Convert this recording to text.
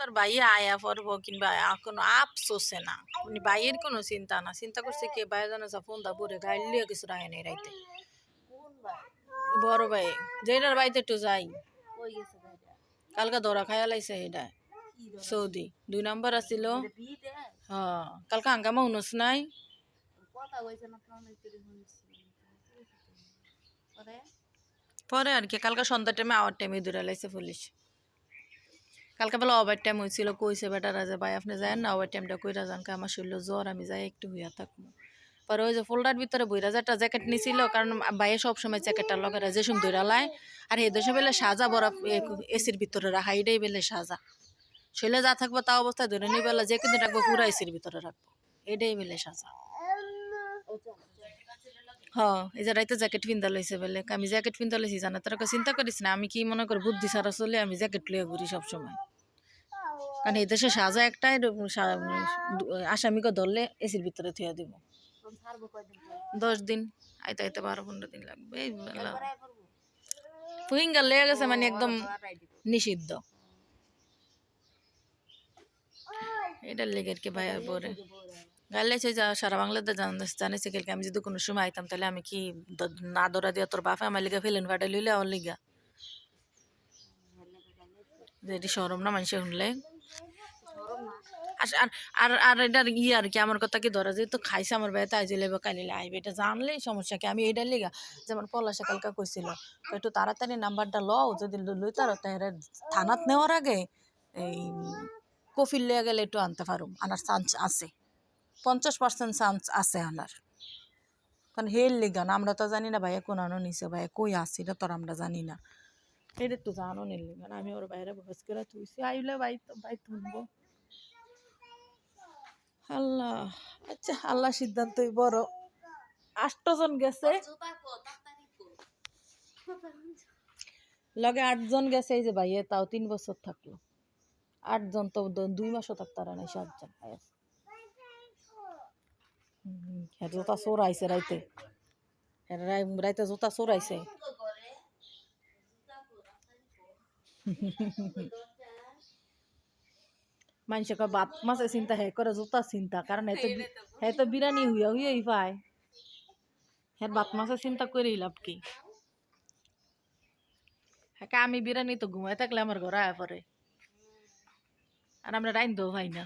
তোর ভাইয়া আয়া পড়ব কিংবা কোনো আফসোসে না। উনি ভাইয়ের কোনো চিন্তা না। চিন্তা করছে কে ভাই জানে ফোন দা পরে গাইলিও কিছু রায় নেই রাইতে। বড় ভাই যেটার বাড়িতে একটু যাই। কালকে ধরা খাইয়া লাইছে এটা সৌদি। দুই নম্বর আসিল। হ্যাঁ কালকে হাঙ্গামা উনস নাই। পরে আর কি, কালকে সন্ধ্যা টাইমে আওয়ার টাইমে দূরে লাইছে পুলিশ। কালকে বেলা ওভার টাইম হয়েছিল কইছে বেটারা যে ভাই, আপনি যায় না ওভার টাইমটা কইরা যান আমার শরীর জ্বর, আমি যাই একটু হইয়া থাকব পরে ওই যে ফোল্ডার ভিতরে বইরা যে একটা জ্যাকেট নিছিল, কারণ ভাইয়ে সবসময় জ্যাকেটটা লগারা যে সময় দৌড়া লাই আর এই দেশে বেলে সাজা বড় এসির ভিতরে রাখা এটাই বেলে সাজা। শৈলে যা থাকব তা অবস্থায় ধরে নিয়ে বেলা যে কিন্তু রাখব, পুরো এসির ভিতরে রাখব এটাই বেলে সাজা। হ এই যে রাইতে জ্যাকেট পিন্দা লইছে বলে, আমি জ্যাকেট পিন্দা লইছি জানা তোরা চিন্তা করিস না, আমি কি মনে করি, বুদ্ধি সারা চলে আমি জ্যাকেট লিয়ে ঘুরি সবসময়। কারণ এই দেশে সাজা একটাই আসামিকে ধরলে এসির ভিতরে থুয়া দিব। দশ দিন আইতে আইতে বারো পনেরো দিন লাগবে এই ফিঙ্গার লেগে গেছে মানে একদম নিষিদ্ধ। এটার লেগে আর কি ভাই আর পরে গাইলেছে যা সারা বাংলাদেশ জানিছে কালকে আমি যদি কোনো সময় আইতাম তাহলে আমি কি দ- না দৌড়া দিয়া তোর বাপে আমার লিগা ফেলেন ফাটে লইলে আমার লিগা? যে এটি সরম না মানুষে শুনলে? আর আর- আর আর এটার ই আর কি, আমার কথা কি ধরা? যেহেতু খাইছে আমার বাড়িতে, আইজে লেবে কালিলে আইবে। এটা জানলেই সমস্যা কি? আমি এইটার লিগা যেমন পলাশে কালকা কইছিল, তো একটু তাড়াতাড়ি নাম্বারটা লও, যদি লই তার থানাত নেওয়ার আগে এই কফিল লিয়ে গেলে একটু আনতে পারুম। আনার চান্স আছে। পঞ্চাশ পার্সেন্ট চান্স আছে আনার। কারণ হেল লিগা, না আমরা তো জানি না ভাইয়া কোন আনো নিছে, ভাইয়া কই আসছে এটা তো আমরা জানি না। এটা তো জানো নিল আমি ওর বাইরে বস করে তুইছি আইলে ভাই ভাই তুলবো আল্লাহ আচ্ছা আল্লাহ সিদ্ধান্তই বড়। আষ্টজন গেছে। লগে আটজন গেছে এই যে ভাইয়ে তাও তিন বছর থাকল। আটজন তো দুই মাসও থাকতারা নাই সাতজন হ্যাঁ জোতা চোর আইছে রাইতে। হ্যাঁ রাই- রাইতে জোতা চোর আইছে করে জুতা কো তাড়াতাড়ি কো মানুষে কয় বাত মাছে চিন্তা হে করে জোতা চিন্তা, কারণ হে তো হে তো বিরানি হুইয়া হুইয়াই পায়। হ্যাঁ বাত মাছের চিন্তা করেই লাভ কি? হ্যাঁ আমি বিরানি তো ঘুমাই থাকলে আমার ঘরে আয়া পরে। আর আমরা রাইন দো ভাই না।